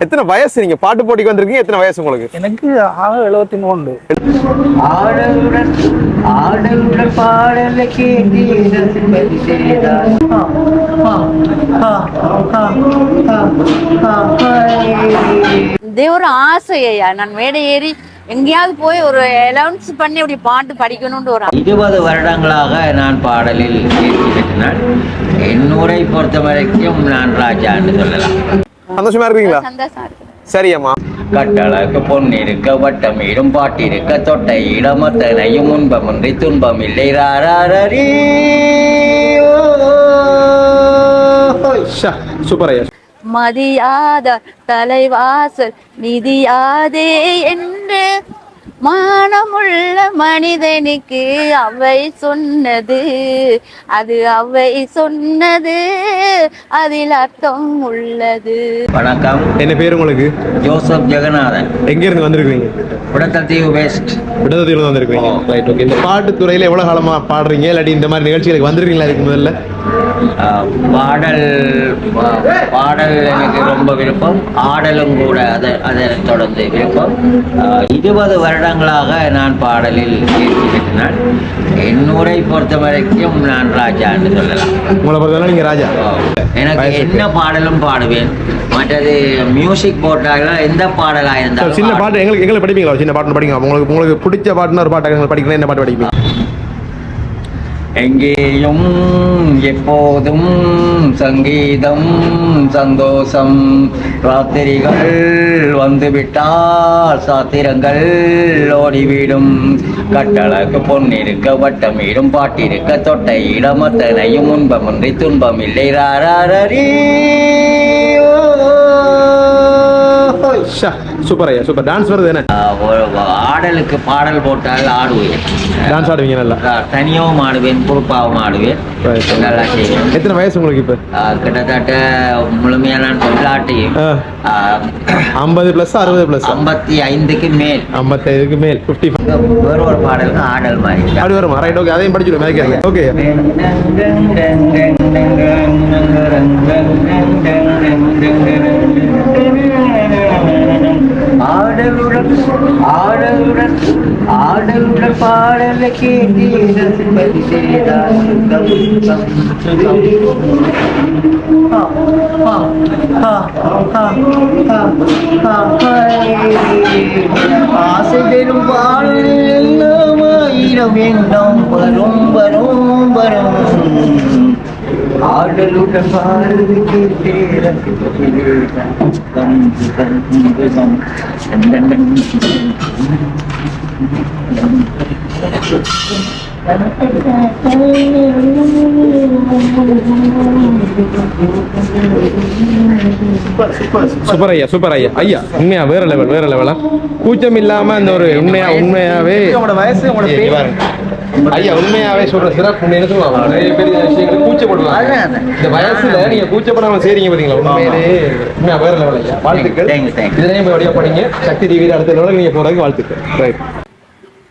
எத்தனை வயசு நீங்க? பாட்டு போட்டிக்கு வந்திருக்கீங்க எத்தனை வயசு உங்களுக்கு? எனக்கு ஆக எழுபத்தி மூணு ஆடலுடன் ஆடலுடன் பாடலை கேட்டு. இதே ஒரு ஆசையா? நான் மேடை ஏறி எங்கேயாவது போய் ஒரு அலௌன்ஸ் பண்ணி அப்படி பாட்டு படிக்கணும்னு ஒரு இருபது வருடங்களாக நான் பாடலில் பெற்றனால் என்னுரை பொறுத்த வரைக்கும் நான் ராஜான்னு சொல்லலாம். சந்தோஷமா இருக்கீங்களா சந்தோஷம் இருக்கு சரி அம்மா. கட்டழகு பொன்னிருக்க வட்டமீடும் பாட்டிருக்க தொட்ட இடமத்தனையும் முன்பமின்றி துன்பம் இல்லை ராரீ சூப்பர் ஐயா. மதியாதார் தலைவாசல் நிதியாதே என்று மானமுள்ள மனிதனுக்கு அவை சொன்னது. அது அவை சொன்னது. அதில் அர்த்தம் உள்ளது. வணக்கம். என்ன பேர் உங்களுக்கு? ஜோசப் ஜெகநாதன். எங்க இருந்து வந்திருக்கீங்க உடத்தீவு வெஸ்ட் விடதத்தில் வந்திருக்கீங்க. ரைட் ஓகே இந்த பாட்டு துறையில எவ்வளவு காலமா பாடுறீங்க? இல்லாட்டி இந்த மாதிரி நிகழ்ச்சிகளுக்கு வந்திருக்கீங்களா இதுக்கு முதல்ல? பாடல் பாடல் எனக்கு ரொம்ப விருப்பம். ஆடலும் கூட அதை அதை தொடர்ந்து விருப்பம். இருபது வருடங்களாக நான் பாடலில் தேர்ச்சி பெற்றனால் என்னுரை பொறுத்த வரைக்கும் நான் ராஜான்னு சொல்லலாம். உங்களை பொறுத்தவரை நீங்க ராஜா. எனக்கு என்ன பாடலும் பாடுவேன். மற்றது மியூசிக் போட்டாலும் எந்த பாடலாக இருந்தாலும் சின்ன. பாட்டு எங்களுக்கு எங்களுக்கு படிப்பீங்களா? சின்ன பாட்டு படிங்க உங்களுக்கு உங்களுக்கு பிடிச்ச பாட்டுன்னு ஒரு பாட்டு படிக்கணும்? என்ன பாட்டு படிப்பீங்க? எங்கேயும் எப்போதும் சங்கீதம் சந்தோஷம். ராத்திரிகள் வந்துவிட்டால் சாத்திரங்கள் ஓடிவிடும். கட்டளக்கு பொன்னிருக்க வட்டமிடும் பாட்டிருக்க தொட்ட இடமத்தனையும் முன்பமின்றி துன்பம் இல்லை சூப்பர் ஐயா சூப்பர் டான்ஸ் வருது என்ன ஆடலுக்கு பாடல் போட்டால் ஆடுவேன் டான்ஸ் ஆடுவீங்க நல்லா அஹ் தனியாவும் ஆடுவேன் பொறுப்பாகவும் ஆடுவேன். நல்லா செய்வேன் எத்தனை வயசு உங்களுக்கு இப்போ கிட்டத்தட்ட முழுமையாக நான் சொல்லாட்டியும் ஐம்பது ப்ளஸ் அறுபது ப்ளஸ் ஐம்பத்தி ஐந்துக்கு மேல் ஐம்பத்தைதுக்கு மேல் ஃபிஃப்டி வேற ஒரு பாடலுக்கு ஆடல் மாதிரி அப்படி வருமா ரைட் ஓகே அதையும் படிச்சுடுவோம் மேய்க்கிறீங்க ஓகே ஆடலுடன் ஆடலுடன் ஆடலுடன் பாடலை கேட்டு ரசிப்பது சுகம், சுகம், ஆசை பெரும் எல்லாம் ஆயிரம் எண்ணம் வரும் வரும். ஆடலுடன் பாடலை கேட்டு ரசிப்பது சுகம், சுகம், சுகம். டன், டன், டன். சூப்பர் ஐயா சூப்பர் ஐயா ஐயா உண்மையா வேற லெவல் வேற லெவலா கூச்சம் இல்லாம அந்த ஒரு உண்மையா உண்மையாவே வயசு உங்களோட இங்க பாருங்க. ஐயா உண்மையாவே சொல்ற சிறப்பு உண்மையில சொல்லுவாங்க? நிறைய பேர் இந்த விஷயங்களுக்கு கூச்சப்படுவாங்க. இந்த வயசுல நீங்க கூச்சப்படாம செய்றீங்க பாத்தீங்களா? உண்மையிலே. உண்மையா வேற லெவல் ஐயா. வாழ்த்துக்கள் Thank you, thank you. இதுலயும் போய் வழியா படிங்க. சக்தி டிவியில் அடுத்த லெவலுக்கு நீங்க போறதுக்கு வாழ்த்துக்கள். ரைட்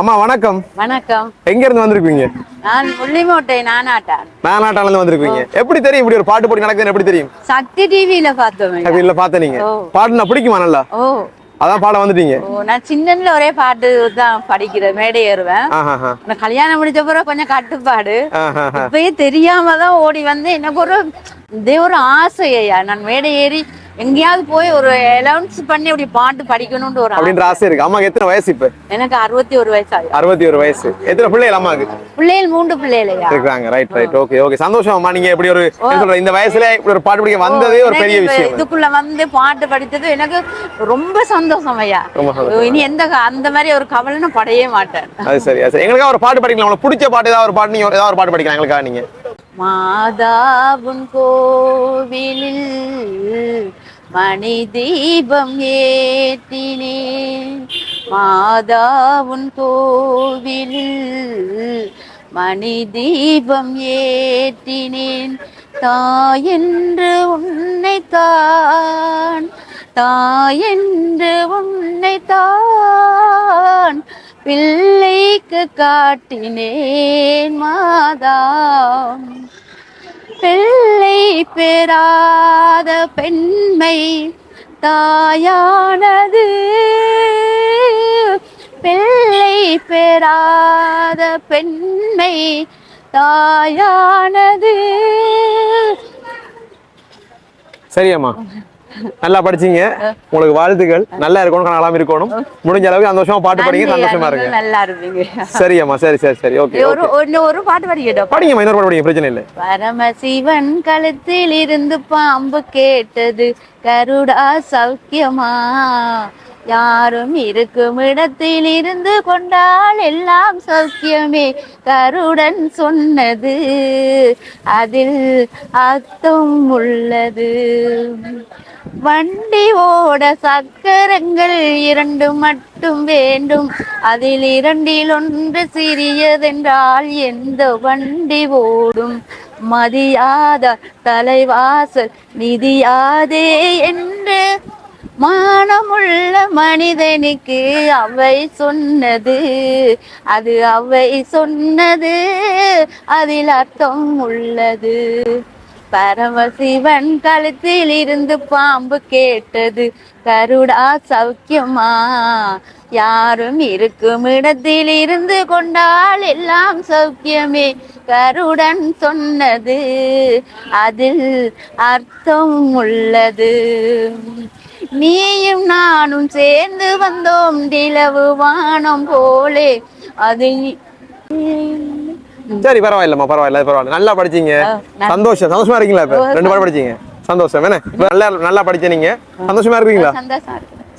அம்மா வணக்கம். வணக்கம். எங்க இருந்து வந்திருக்கீங்க நான் முள்ளிமோட்டை நானாட்டான். நானாட்டால இருந்து வந்திருக்கீங்க எப்படி தெரியும்? இப்படி ஒரு பாட்டு போட்டி நடக்குதுன்னு எப்படி தெரியும்? சக்தி டிவியில பார்த்தோம் ஐயா. இல்ல பார்த்த நீங்க. பாட்டுனா பிடிக்குமா நல்லா? ஓ. அதான் பாட வந்துட்டீங்க. நான் சின்னன்ல ஒரே பாட்டு தான் படிக்கிறேன் மேடை ஏறுவேன். நான் கல்யாணம் முடிச்ச பிறகு கொஞ்சம் கட்டுப்பாடு. இப்பயே தெரியாம தான் ஓடி வந்து எனக்கு ஒரு இதே ஒரு ஆசையா நான் மேடை ஏறி எங்கேயாவது போய் ஒரு அலௌன்ஸ் பண்ணி அப்படி பாட்டு படிக்கணும்னு ஒரு. அப்படின்ற ஆசை. இருக்கு. அம்மாக்கு எத்தனை வயசு இப்ப? எனக்கு அறுபத்தி ஒரு வயசு ஆகும் அறுபத்தி ஒரு வயசு. எத்தனை பிள்ளைகள் அம்மாக்கு? பிள்ளைகள் மூன்று பிள்ளைகளையா? இருக்காங்க ரைட் ரைட் ஓகே ஓகே சந்தோஷம் அம்மா நீங்க இப்படி ஒரு சொல்ற? இந்த வயசுல இப்படி ஒரு பாட்டு படிக்க வந்ததே ஒரு பெரிய விஷயம். இதுக்குள்ள வந்து பாட்டு படிச்சது எனக்கு ரொம்ப சந்தோஷம் ஐயா. இனி எந்த அந்த மாதிரி ஒரு கவலை நான் படையே மாட்டேன். அது சரி சரி. எங்களுக்காக ஒரு பாட்டு படிக்கலாம். உங்களுக்கு பிடிச்ச பாட்டு ஏதாவது ஒரு பாட்டு நீங்க ஏதாவது ஒரு பாட்டு படிக்கலாம். எங்களுக்காக நீங்க. மாதாவுன் கோவிலில் மணி தீபம் ஏற்றினேன் மாதாவுன் கோவிலில் மணி தீபம் ஏற்றினேன். தாயென்று உன்னை தான் தாயென்று உன்னை தான் பிள்ளைக்கு காட்டினேன் மாதா. பிள்ளை பெறாத பெண்மை தாயானது. பிள்ளை பெறாத பெண்மை தாயானது. சரியம்மா. நல்லா படிச்சீங்க. உங்களுக்கு வாழ்த்துக்கள். நல்லா இருக்கணும் கனகலாம் இருக்கணும். முடிஞ்ச அளவுக்கு சந்தோஷமா பாட்டு படிங்க சந்தோஷமா இருங்க. நல்லா இருப்பீங்க சரியம்மா சரி சரி சரி ஓகே ஒரு ஒரு ஒரு பாட்டு படிக்கட்டும் படிங்கம்மா இன்னொரு பாட்டு படிங்க பிரச்சனை இல்லை. பரமசிவன் கழுத்தில் இருந்து பாம்பு கேட்டது கருடா சௌக்கியமா? யாரும் இருக்கும் இடத்தில் இருந்து கொண்டால் எல்லாம் சௌக்கியமே. கருடன் சொன்னது அதில் அர்த்தம் உள்ளது. வண்டி ஓட சக்கரங்கள் இரண்டு மட்டும் வேண்டும். அதில் இரண்டில் ஒன்று சிறியதென்றால் எந்த வண்டி ஓடும்? மதியாத தலைவாசல் நிதியாதே என்று மானமுள்ள மனிதனுக்கு அவை சொன்னது. அது அவை சொன்னது. அதில் அர்த்தம் உள்ளது. பரமசிவன் கழுத்தில் இருந்து பாம்பு கேட்டது. கருடா சௌக்கியமா? யாரும் இருக்கும் இடத்தில் இருந்து கொண்டால் எல்லாம் சௌக்கியமே. கருடன் சொன்னது. அதில் அர்த்தம் உள்ளது. நீயும் நானும் சேர்ந்து வந்தோம். நிலவு வானம் போலே. அது சரி பரவாயில்லம்மா பரவாயில்ல பரவாயில்ல. நல்லா படிச்சீங்க. சந்தோஷம். சந்தோஷமா இருக்கீங்களா இப்ப? ரெண்டு பாடம் படிச்சீங்க. சந்தோஷம். என்ன? நல்லா நல்லா படிச்ச நீங்க. சந்தோஷமா இருக்கீங்களா?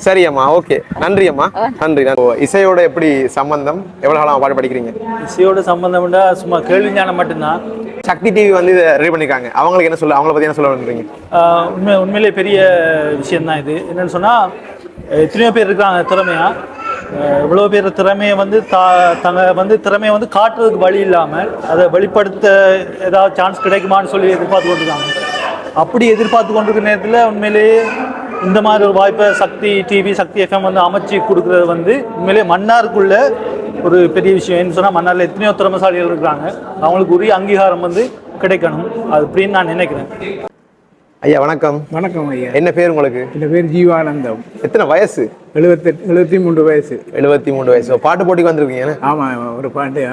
சரி அம்மா ஓகே. நன்றி அம்மா. நன்றி. இசையோட எப்படி சம்பந்தம்? எவ்வளவு காலம் பாட்டு படிக்கிறீங்க? இசையோட சம்பந்தம்னா சும்மா கேள்வி ஞானம் மட்டும்தான். சக்தி டிவி வந்து இதை ரெடி பண்ணிருக்காங்க. அவங்களுக்கு என்ன சொல்ல அவங்கள பத்தி என்ன சொல்ல வேண்டுறீங்க உண்மை உண்மையிலே பெரிய விஷயம்தான் இது. என்னன்னு சொன்னால் எத்தனையோ பேர் இருக்காங்க திறமையா. இவ்வளோ பேர் திறமையை வந்து தா தங்க வந்து திறமையை வந்து காட்டுறதுக்கு வழி இல்லாமல் அதை வெளிப்படுத்த ஏதாவது சான்ஸ் கிடைக்குமான்னு சொல்லி எதிர்பார்த்து கொண்டிருக்காங்க. அப்படி எதிர்பார்த்து கொண்டிருக்கிற நேரத்தில் உண்மையிலேயே இந்த மாதிரி ஒரு வாய்ப்பை சக்தி டிவி சக்தி எஃப்எம் வந்து அமைச்சு கொடுக்குறது வந்து உண்மையிலேயே மன்னாருக்குள்ளே ஒரு பெரிய விஷயம். ஏன்னு சொன்னால் மன்னாரில் எத்தனையோ திறமைசாலிகள் இருக்கிறாங்க அவங்களுக்கு உரிய அங்கீகாரம் வந்து கிடைக்கணும். அது அப்படின்னு நான் நினைக்கிறேன். ஐயா வணக்கம். வணக்கம் ஐயா. என்ன பேர் உங்களுக்கு? என் பேர் ஜீவானந்தம். எத்தனை வயசு? எழுபத்தெட்டு எழுபத்தி மூன்று வயசு. எழுபத்தி மூணு வயசு. பாட்டு போட்டிக்கு வந்திருக்கீங்க? ஆமாம் ஒரு பாட்டு.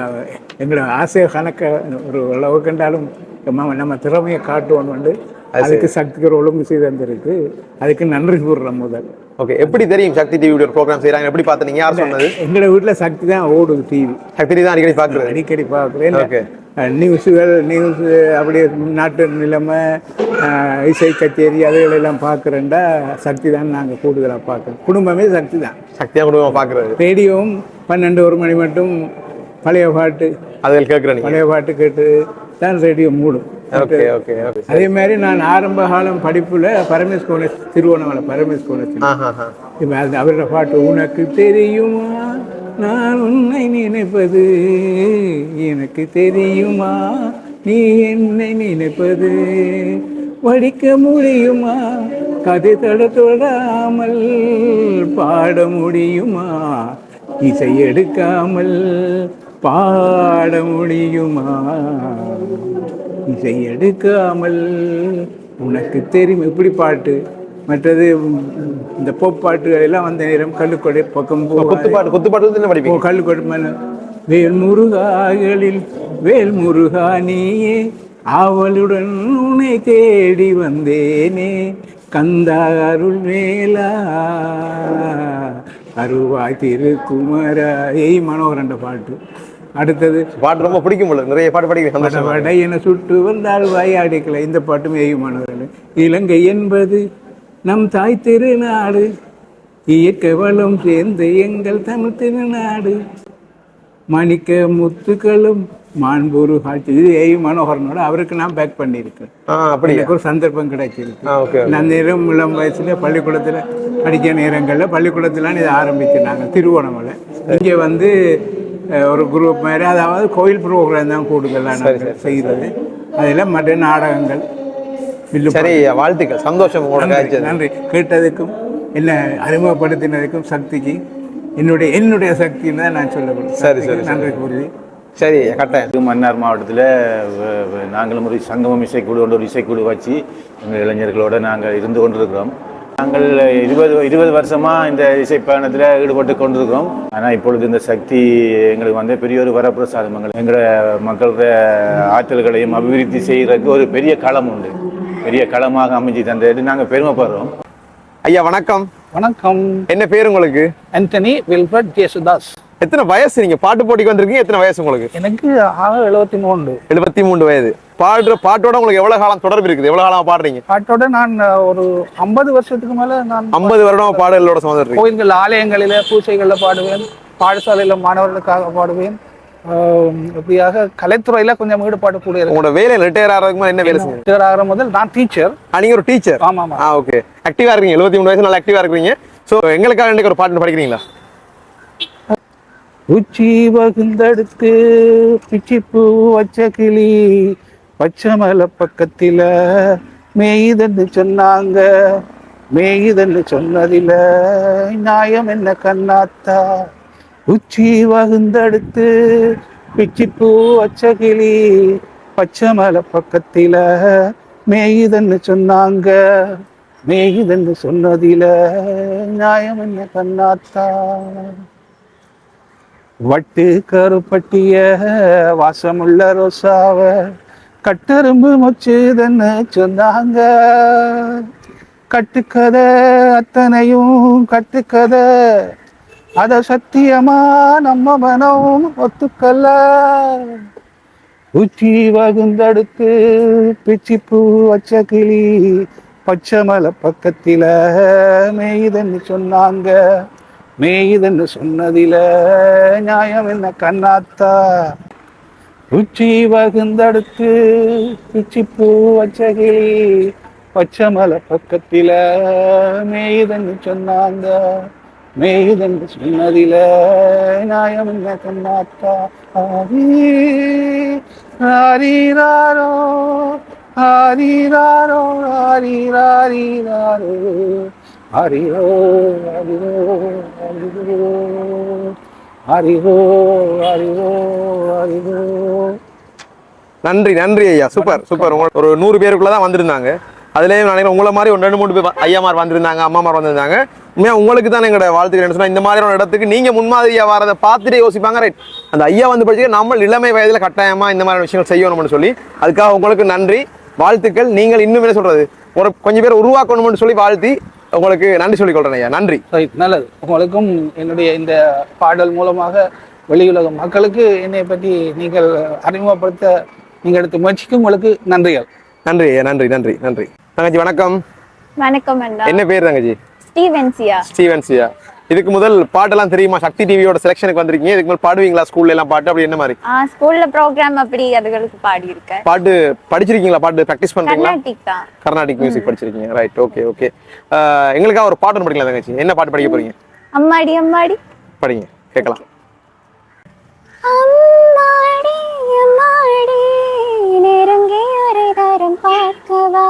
எங்களோட ஆசையை கணக்க ஒரு அளவு கண்டாலும் நம்ம நம்ம திறமையை காட்டுவோம் வந்து அதுக்கு சக்திக்கு ஒரு ஒழுங்கு செய்து வந்திருக்கு அதுக்கு நன்றி கூறுறோம் முதல். ஓகே எப்படி தெரியும் சக்தி டிவி ஒரு ப்ரோக்ராம் செய்றாங்க எப்படி பார்த்தீங்க யார் சொன்னது? எங்களோட வீட்டில் சக்தி தான் ஓடுது டிவி சக்தி தான் அடிக்கடி பாக்குறது அடிக்கடி பார்க்குறேன் Okay. நியூஸுகள் நியூஸ் அப்படியே நாட்டு நிலைமை இசை கச்சேரி அதுகளெல்லாம் பார்க்குறேன்டா சக்தி தான் நாங்கள் கூடுதலாக பார்க்குறோம். குடும்பமே சக்தி தான். சக்தியா குடும்பம் பாக்குறது ரேடியோவும் பன்னெண்டு ஒரு மணி மட்டும் பழைய பாட்டு. அதில் கேட்குற நீங்க. பழைய பாட்டு கேட்டு தான் ரேடியோ மூடும். ஓகே ஓகே ஓகே அதே மாதிரி நான் ஆரம்ப காலம் படிப்புல பரமேஷ் கோணேஷ் திருவோணமலை பரமேஷ் கோணேஷ் இப்போ அது அவரோட பாட்டு உனக்கு தெரியுமா? நான் உன்னை நினைப்பது. எனக்கு தெரியுமா? நீ என்னை நினைப்பது. படிக்க முடியுமா? கதை தட தொடாமல் பாட முடியுமா? இசை எடுக்காமல் பாட முடியுமா? இசை எடுக்காமல் உனக்கு தெரியும். இப்படி பாட்டு? மற்றது இந்த போப் பாட்டுகள் எல்லாம் வந்த நேரம் கல்லுக்கொடை பக்கம் போ குத்து பாட்டு குத்து பாட்டு என்ன படிப்பீங்க? கல்லுக்கொடை வேல் முருகாகளில் வேல் முருகா நீயே ஆவலுடன் உன்னை தேடி வந்தேனே கந்தா அருள் மேலா அருவாய் திருக்குமரா ஏய் மனோகரண்ட பாட்டு. அடுத்தது பாட்டு ரொம்ப பிடிக்கும் போல நிறைய பாட்டு படிக்கிறேன் வடை என சுட்டு வந்தால் வாயாடிக்கல இந்த பாட்டும் எய்யுமானவர்கள் இலங்கை என்பது நம் தாய் திருநாடு. இயற்கை வளம் சேர்ந்த எங்கள் தமிழ் திருநாடு. மணிக்க முத்துக்களும் மாண்புரு காட்சி. இது ஏய் மனோகரனோட அவருக்கு நான் பேக் பண்ணியிருக்கேன். எனக்கு ஒரு சந்தர்ப்பம் கிடைச்சிருக்கு. நான் நேரம் இளம் வயசுல பள்ளிக்கூடத்தில் படிக்கிற நேரங்களில் பள்ளிக்கூடத்துலாம் இதை ஆரம்பிச்சிருந்தாங்க திருவோணமலை. இங்கே வந்து ஒரு குரூப் மாதிரி அதாவது கோயில் ப்ரோக்ராம் தான் கூடுதலாக நாங்கள் செய்கிறது அதில் மற்ற நாடகங்கள் சரி வாழ்த்துக்கள் சந்தோஷம் நன்றி, கேட்டதுக்கும் என்ன அறிமுகப்படுத்தினதுக்கும் சக்திக்கு என்னுடைய என்னுடைய சக்தின்னு தான் நான் சொல்லப்படுறேன் சரி, சரி, நன்றி கூறி சரி கட்டாயம் இது மன்னார் மாவட்டத்தில் நாங்களும் ஒரு சங்கமம் இசைக்குழு கொண்டு ஒரு இசைக்குழு வச்சு எங்கள் இளைஞர்களோட நாங்கள் இருந்து கொண்டிருக்கிறோம் நாங்கள் இருபது இருபது வருஷமாக இந்த இசை பயணத்தில் ஈடுபட்டு கொண்டிருக்கிறோம். ஆனால் இப்பொழுது இந்த சக்தி எங்களுக்கு வந்து பெரிய ஒரு வரப்பிரசாதம் எங்கள் எங்களோட மக்களோட ஆற்றல்களையும் அபிவிருத்தி செய்கிறதுக்கு ஒரு பெரிய களம் உண்டு. பெரிய களமாக அமைஞ்சு தந்தது நாங்கள் பெருமைப்படுறோம். ஐயா வணக்கம். வணக்கம். என்ன பேர் உங்களுக்கு? ஆண்டனி வில்பர்ட் ஜேசுதாஸ் எத்தனை வயசு நீங்க பாட்டு போட்டிக்கு வந்திருக்கீங்க? எத்தனை வயசு உங்களுக்கு? எனக்கு எழுபத்தி மூன்று எழுபத்தி மூணு வயது. பாடுற பாட்டோட உங்களுக்கு எவ்வளவு காலம் தொடர்பு இருக்குது? எவ்வளவு காலமா பாடுறீங்க? பாட்டோட நான் ஒரு ஐம்பது வருஷத்துக்கு மேல நான் ஐம்பது வருடம் பாடலோட சம்மந்தம் கோயில்கள் ஆலயங்களில பூஜைகளில் பாடுவேன். பாடசாலையில மாணவர்களுக்காக பாடுவேன். இப்படியாக கலைத்துறையில கொஞ்சம் ஈடுபாடு கூட இருக்கு. உங்களோட வேலை ரிட்டையர் ஆகிறதுக்கு என்ன வேலை செஞ்சீங்க? Teacher ஆகிற முதல் நான் டீச்சர். நீங்க ஒரு டீச்சர்? ஆமா ஆமா ஓகே. ஆக்டிவா இருக்கீங்க. எழுபத்தி மூணு வயசு நல்லா ஆக்டிவா இருக்கீங்க ஸோ எங்களுக்காக ஒரு பாட்டு படிக்கிறீங்களா? உச்சி வகுந்தடுத்து பிச்சி பூ வச்ச கிளி பச்சைமலை பக்கத்தில் பக்கத்தில சொன்னாங்க. மேயுதன்னு சொன்னதில நியாயம் என்ன கண்ணாத்தா? உச்சி வகுந்தடுத்து பிச்சி பூ வச்ச கிளி பச்சைமலை பக்கத்தில் பக்கத்தில சொன்னாங்க. மேயுதன்னு சொன்னதில நியாயம் என்ன கண்ணாத்தா? வட்டு கருப்பட்டிய வாசமுள்ள ரோசாவ கட்டெரும்பு மொச்சுதன்னு சொன்னாங்க. கட்டுக்கதை அத்தனையும் கட்டுக்கதை அத சத்தியமா நம்ம மனம் ஒத்துக்கல்ல உச்சி வகுந்தடுத்து பிச்சி பூ வச்ச கிளி பச்சை மலை பக்கத்தில் மேய்தன்னு சொன்னாங்க. மேய்தன்னு சொன்னதில நியாயம் என்ன கண்ணாத்தா? உச்சி வகுந்தடுத்து பிச்சி பூ வச்ச கிளி பச்சை மலை பக்கத்தில மேய்தன்னு சொன்னாங்க. மேய்தன்னு சொன்னதில நியாயம் என்ன கண்ணாத்தா? ஆரி ஆரிராரோ ஆரிராரோ ஆரிராரிராரோ. ஹரிஹோ ஹரிஹோ ஹரிஹோ. ஹரிஹோ ஹரிஹோ ஹரிஹோ. நன்றி நன்றி ஐயா. Super super. ஒரு நூறு பேருக்குள்ள தான் வந்திருந்தாங்க. அதுலேயும் நினைக்கிறேன் உங்களை மாதிரி ஒரு ரெண்டு மூணு பேர் ஐயாமார் வந்திருந்தாங்க அம்மாமார் வந்திருந்தாங்க. உண்மையாக உங்களுக்கு தான் எங்களோட வாழ்த்துக்கள் சொன்னால் இந்த மாதிரியான இடத்துக்கு நீங்கள் முன்மாதிரியா வரதை பார்த்துட்டு யோசிப்பாங்க ரைட் அந்த ஐயா வந்து படிச்சு நம்ம இளமை வயதில் கட்டாயமாக இந்த மாதிரியான விஷயங்கள் செய்யணும்னு சொல்லி அதுக்காக உங்களுக்கு நன்றி வாழ்த்துக்கள். நீங்கள் இன்னும் என்ன சொல்றது? ஒரு கொஞ்சம் பேர் உருவாக்கணும்னு சொல்லி வாழ்த்தி உங்களுக்கு நன்றி சொல்லிக் கொள்றேன் ஐயா. நன்றி. நல்லது. உங்களுக்கும் என்னுடைய இந்த பாடல் மூலமாக வெளியுலக மக்களுக்கு என்னை பற்றி நீங்கள் அறிமுகப்படுத்த நீங்கள் எடுத்த முயற்சிக்கு உங்களுக்கு நன்றிகள். நன்றி ஐயா நன்றி நன்றி நன்றி. தங்கச்சி வணக்கம். வணக்கம் என்ன பேர் தங்கச்சி? ஸ்டீவன்சியா ஸ்டீவன்ஸியா இதுக்கு முதல் பாட்டெல்லாம் தெரியுமா? சக்தி டிவியோட செலெக்ஷனுக்கு வந்திருக்கீங்க. இதுக்கு முதல் பாடுவீங்களா ஸ்கூல்ல எல்லாம் பாட்டு? அப்படி என்ன மாதிரி? ஸ்கூல்ல ப்ரோக்ராம் அப்படி அதுகளுக்கு பாடி இருக்கேன் பாட்டு படிச்சிருக்கீங்களா? பாட்டு ப்ராக்டிஸ் பண்றீங்களா? கர்நாடிக் மியூசிக் படிச்சிருக்கீங்க. ரைட் ஓகே ஓகே எங்களுக்காக ஒரு பாட்டு படிக்கலாம் தங்கச்சி. என்ன பாட்டு படிக்க போறீங்க? அம்மாடி அம்மாடி. படிங்க கேட்கலாம். அம்மாடி அம்மாடி நெருங்கி ஒரு தரம் பார்க்கவா.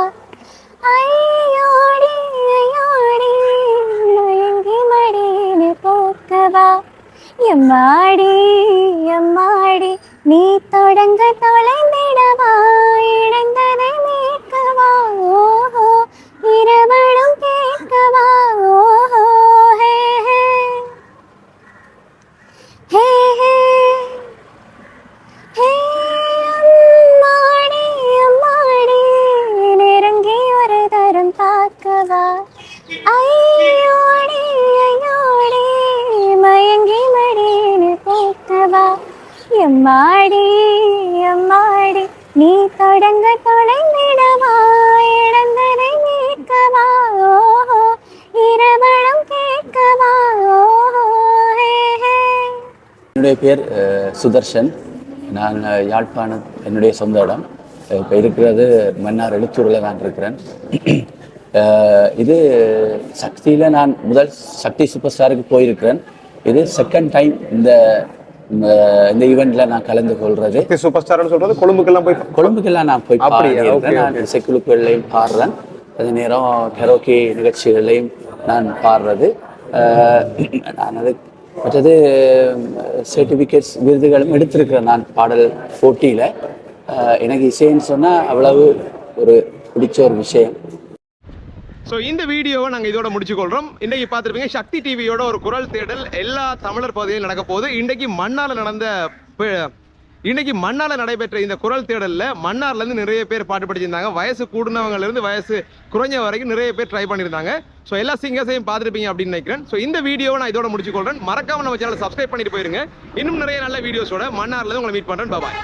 ஐயோடி பார்க்கவா? எம்மாடி எம்மாடி நீ தொடங்க தொலைந்திடவா? இழந்ததை மீட்கவா? ஓஹோ இரவலும் கேட்கவா? ஓஹோ ஹே ஹே. ஹே ஹே. ஹே அம்மாடி அம்மாடி நெருங்கி ஒரு தரம் பார்க்கவா? ஐ அம்மாடி அம்மாடி நீ தொடங்க தொலைந்திடவா இழந்ததை மீட்கவா ஓஹோ இரவளும் கேட்கவா ஹே ஹே. என்னுடைய பேர் சுதர்ஷன். நான் யாழ்ப்பாண யாழ்ப்பாணம் என்னுடைய சொந்த இடம். இப்போ இருக்கிறது மன்னார் எழுத்தூரில் நான் இருக்கிறேன். இது சக்தியில் நான் முதல் சக்தி சூப்பர் ஸ்டாருக்கு போயிருக்கிறேன். இது செகண்ட் டைம் இந்த இந்த ஈவெண்ட்டில் நான் கலந்து கொள்வது சூப்பர் ஸ்டார்னு சொல்றது கொழும்புக்கெல்லாம் போய் கொழும்புக்கெல்லாம் நான் போய் Okay, நான் இசைக்குழுக்கள்லையும் பாடுறேன். அதே நேரம் கரோக்கி நிகழ்ச்சிகளையும் நான் பாடுறது. நான் அது மற்றது சர்டிஃபிகேட்ஸ் விருதுகளும் எடுத்திருக்கிறேன் நான் பாடல் போட்டியில். எனக்கு இசைன்னு சொன்னால் அவ்வளவு ஒரு பிடிச்ச ஒரு விஷயம். ஸோ இந்த வீடியோவை நாங்கள் இதோட முடிச்சுக்கொள்கிறோம் இன்றைக்கி பார்த்துருப்பீங்க சக்தி டிவியோட ஒரு குரல் தேடல். எல்லா தமிழர் பகுதியிலும் நடக்க போகுது. இன்றைக்கு மண்ணால் நடந்த ப- இன்னைக்கு மண்ணால நடைபெற்ற இந்த குரல் தேடலில் மன்னார்லேருந்து நிறைய பேர் பாட்டு படிச்சிருந்தாங்க. வயசு கூடுனவங்கலேருந்து வயசு குறைஞ்ச வரைக்கும் நிறைய பேர் ட்ரை பண்ணியிருந்தாங்க ஸோ எல்லா சிங்கர்ஸையும் பார்த்துருப்பீங்க அப்படின்னு நினைக்கிறேன். ஸோ இந்த வீடியோவை நான் இதோட முடிச்சுக்கொள்கிறேன் மறக்காமல் நம்ம சேனல் சப்ஸ்கிரைப் பண்ணிட்டு போயிருங்க. இன்னும் நிறைய நல்ல வீடியோஸோட மன்னார்லேருந்து உங்களை மீட் பண்ணுறேன் பாய்